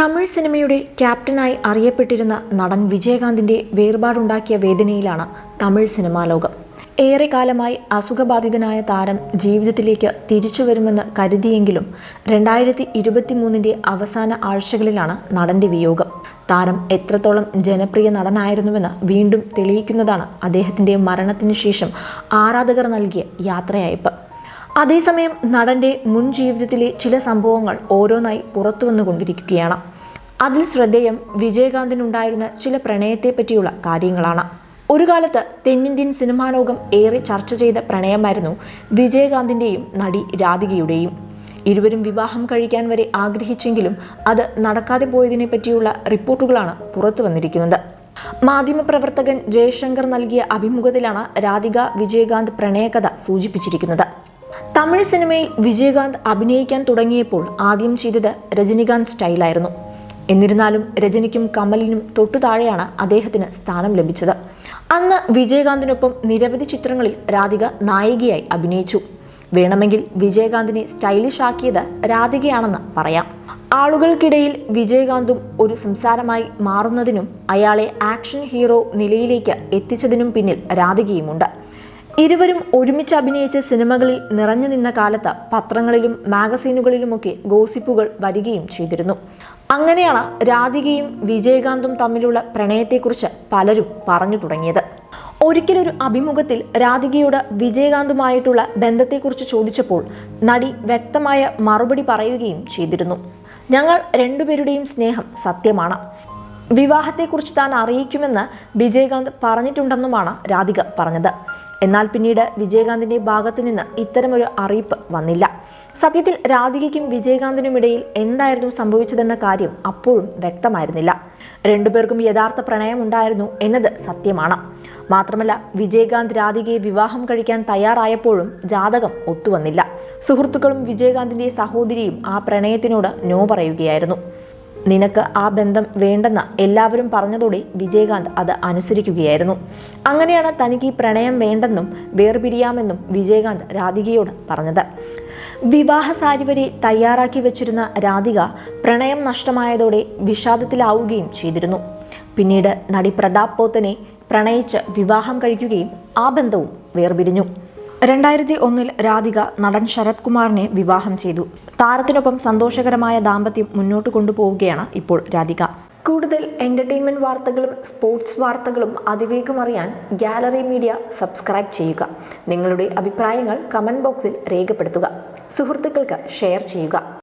തമിഴ് സിനിമയുടെ ക്യാപ്റ്റനായി അറിയപ്പെട്ടിരുന്ന നടൻ വിജയകാന്തിന്റെ വേർപാടുണ്ടാക്കിയ വേദനയിലാണ് തമിഴ് സിനിമാ ലോകം. ഏറെക്കാലമായി അസുഖബാധിതനായ താരം ജീവിതത്തിലേക്ക് തിരിച്ചു വരുമെന്ന് കരുതിയെങ്കിലും രണ്ടായിരത്തി ഇരുപത്തിമൂന്നിന്റെ അവസാന ആഴ്ചകളിലാണ് നടന്റെ വിയോഗം. താരം എത്രത്തോളം ജനപ്രിയ നടനായിരുന്നുവെന്ന് വീണ്ടും തെളിയിക്കുന്നതാണ് അദ്ദേഹത്തിന്റെ മരണത്തിന് ശേഷം ആരാധകർ നൽകിയ യാത്രയയപ്പ്. അതേസമയം നടന്റെ മുൻ ജീവിതത്തിലെ ചില സംഭവങ്ങൾ ഓരോന്നായി പുറത്തു വന്നുകൊണ്ടിരിക്കുകയാണ്. അതിൽ ശ്രദ്ധേയം വിജയകാന്തിനുണ്ടായിരുന്ന ചില പ്രണയത്തെപ്പറ്റിയുള്ള കാര്യങ്ങളാണ്. ഒരു കാലത്ത് തെന്നിന്ത്യൻ സിനിമാ ലോകം ഏറെ ചർച്ച ചെയ്ത പ്രണയമായിരുന്നു വിജയകാന്തിന്റെയും നടി രാധികയുടെയും. ഇരുവരും വിവാഹം കഴിക്കാൻ വരെ ആഗ്രഹിച്ചെങ്കിലും അത് നടക്കാതെ പോയതിനെ പറ്റിയുള്ള റിപ്പോർട്ടുകളാണ് പുറത്തു വന്നിരിക്കുന്നത്. മാധ്യമപ്രവർത്തകൻ ജയശങ്കർ നൽകിയ അഭിമുഖത്തിലാണ് രാധിക വിജയകാന്ത് പ്രണയകഥ സൂചിപ്പിച്ചിരിക്കുന്നത്. തമിഴ് സിനിമയിൽ വിജയകാന്ത് അഭിനയിക്കാൻ തുടങ്ങിയപ്പോൾ ആദ്യം ചെയ്തത് രജനികാന്ത് സ്റ്റൈലായിരുന്നു. എന്നിരുന്നാലും രജനിക്കും കമലിനും തൊട്ടു താഴെയാണ് അദ്ദേഹത്തിന് സ്ഥാനം ലഭിച്ചത്. അന്ന് വിജയകാന്തിനൊപ്പം നിരവധി ചിത്രങ്ങളിൽ രാധിക നായികയായി അഭിനയിച്ചു. വേണമെങ്കിൽ വിജയകാന്തിനെ സ്റ്റൈലിഷ് ആക്കിയത് രാധികയാണെന്ന് പറയാം. ആളുകൾക്കിടയിൽ വിജയകാന്തും ഒരു സംസാരമായി മാറുന്നതിനും അയാളെ ആക്ഷൻ ഹീറോ നിലയിലേക്ക് എത്തിച്ചതിനും പിന്നിൽ രാധികയുമുണ്ട്. ഇരുവരും ഒരുമിച്ച് അഭിനയിച്ച സിനിമകളിൽ നിറഞ്ഞു നിന്ന കാലത്ത് പത്രങ്ങളിലും മാഗസീനുകളിലുമൊക്കെ ഗോസിപ്പുകൾ വരികയും ചെയ്തിരുന്നു. അങ്ങനെയാണ് രാധികയും വിജയകാന്തും തമ്മിലുള്ള പ്രണയത്തെക്കുറിച്ച് പലരും പറഞ്ഞു തുടങ്ങിയത്. ഒരിക്കലൊരു അഭിമുഖത്തിൽ രാധികയോട് വിജയകാന്തുമായിട്ടുള്ള ബന്ധത്തെക്കുറിച്ച് ചോദിച്ചപ്പോൾ നടി വ്യക്തമായ മറുപടി പറയുകയും ചെയ്തിരുന്നു. ഞങ്ങൾ രണ്ടുപേരുടെയും സ്നേഹം സത്യമാണ്. വിവാഹത്തെക്കുറിച്ച് താൻ അറിയിക്കുമെന്ന് വിജയകാന്ത് പറഞ്ഞിട്ടുണ്ടെന്നുമാണ് രാധിക പറഞ്ഞത്. എന്നാൽ പിന്നീട് വിജയകാന്തിന്റെ ഭാഗത്തു നിന്ന് ഇത്തരമൊരു അറിയിപ്പ് വന്നില്ല. സത്യത്തിൽ രാധികയ്ക്കും വിജയകാന്തിനും ഇടയിൽ എന്തായിരുന്നു സംഭവിച്ചതെന്ന കാര്യം അപ്പോഴും വ്യക്തമായിരുന്നില്ല. രണ്ടുപേർക്കും യഥാർത്ഥ പ്രണയം ഉണ്ടായിരുന്നു എന്നത് സത്യമാണ്. മാത്രമല്ല വിജയകാന്ത് രാധികയെ വിവാഹം കഴിക്കാൻ തയ്യാറായപ്പോഴും ജാതകം ഒത്തുവന്നില്ല. സുഹൃത്തുക്കളും വിജയകാന്തിന്റെ സഹോദരിയും ആ പ്രണയത്തിനോട് നോ പറയുകയായിരുന്നു. നിനക്ക് ആ ബന്ധം വേണ്ടെന്ന് എല്ലാവരും പറഞ്ഞതോടെ വിജയകാന്ത് അത് അനുസരിക്കുകയായിരുന്നു. അങ്ങനെയാണ് തനിക്ക് ഈ പ്രണയം വേണ്ടെന്നും വേർപിരിയാമെന്നും വിജയകാന്ത് രാധികയോട് പറഞ്ഞത്. വിവാഹ സാരി വരെ തയ്യാറാക്കി വെച്ചിരുന്ന രാധിക പ്രണയം നഷ്ടമായതോടെ വിഷാദത്തിലാവുകയും ചെയ്തിരുന്നു. പിന്നീട് നടി പ്രതാപ് പോത്തനെ പ്രണയിച്ച് വിവാഹം കഴിക്കുകയും ആ ബന്ധവും വേർപിരിഞ്ഞു. രണ്ടായിരത്തി ഒന്നിൽ രാധിക നടൻ ശരത് കുമാറിനെ വിവാഹം ചെയ്തു. താരത്തിനൊപ്പം സന്തോഷകരമായ ദാമ്പത്യം മുന്നോട്ട് കൊണ്ടുപോവുകയാണ് ഇപ്പോൾ രാധിക. കൂടുതൽ എന്റർടൈൻമെന്റ് വാർത്തകളും സ്പോർട്സ് വാർത്തകളും അതിവേഗം അറിയാൻ ഗാലറി മീഡിയ സബ്സ്ക്രൈബ് ചെയ്യുക. നിങ്ങളുടെ അഭിപ്രായങ്ങൾ കമന്റ് ബോക്സിൽ രേഖപ്പെടുത്തുക. സുഹൃത്തുക്കൾക്ക് ഷെയർ ചെയ്യുക.